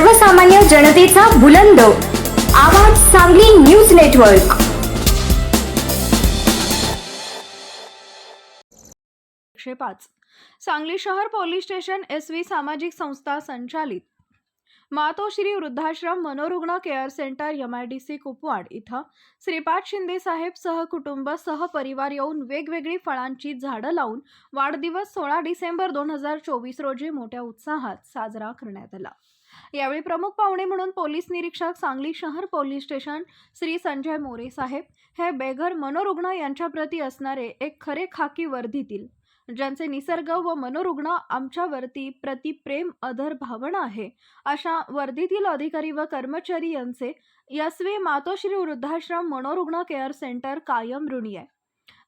सर्वसामान्य जनतेचा बुलंद. आवाज सांगली न्यूज नेटवर्क. पाच सांगली शहर पोलीस स्टेशन एस व्ही सामाजिक संस्था संचालित. मातोश्री वृद्धाश्रम मनोरुग्ण care centre M I D C Kupwad इथं श्रीपाद शिंदे साहेब सहकुटुंब सहपरिवार येऊन वेगवेगळी फळांची झाडं लावून वाढदिवस सोळा डिसेंबर दोन हजार चोवीस रोजी मोठ्या उत्साहात साजरा करण्यात आला. यावेळी प्रमुख पाहुणे म्हणून पोलीस निरीक्षक सांगली शहर पोलीस स्टेशन श्री संजय मोरे साहेब हे बेघर मनोरुग्ण यांच्याप्रती असणारे एक खरे खाकी वर्धीतील ज्यांचे निसर्ग व मनोरुग्ण आमच्यावरती प्रतिप्रेम अधर भावना आहे. अशा वर्दीतील अधिकारी व कर्मचारी यांचे यस्वी मातोश्री वृद्धाश्रम मनोरुग्ण केअर सेंटर कायम ऋणी आहे.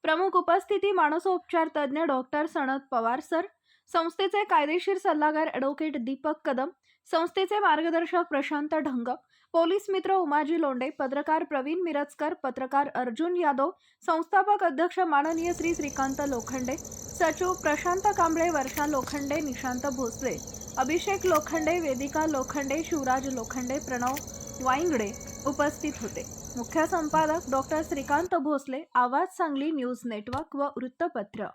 प्रमुख उपस्थिती मानसोपचार तज्ज्ञ डॉक्टर सनत पवार सर संस्थेचे कायदेशीर सल्लागार ॲडव्होकेट दीपक कदम संस्थेचे मार्गदर्शक प्रशांत ढंग पोलीस मित्र उमाजी लोंडे पत्रकार प्रवीण मिरजकर पत्रकार अर्जुन यादव संस्थापक अध्यक्ष माननीय श्री श्रीकांत लोखंडे सचिव प्रशांत कांबळे वर्षा लोखंडे निशांत भोसले अभिषेक लोखंडे वेदिका लोखंडे शिवराज लोखंडे प्रणव वाईंगडे उपस्थित होते. मुख्य संपादक डॉक्टर श्रीकांत भोसले आवाज सांगली न्यूज नेटवर्क व वृत्तपत्र.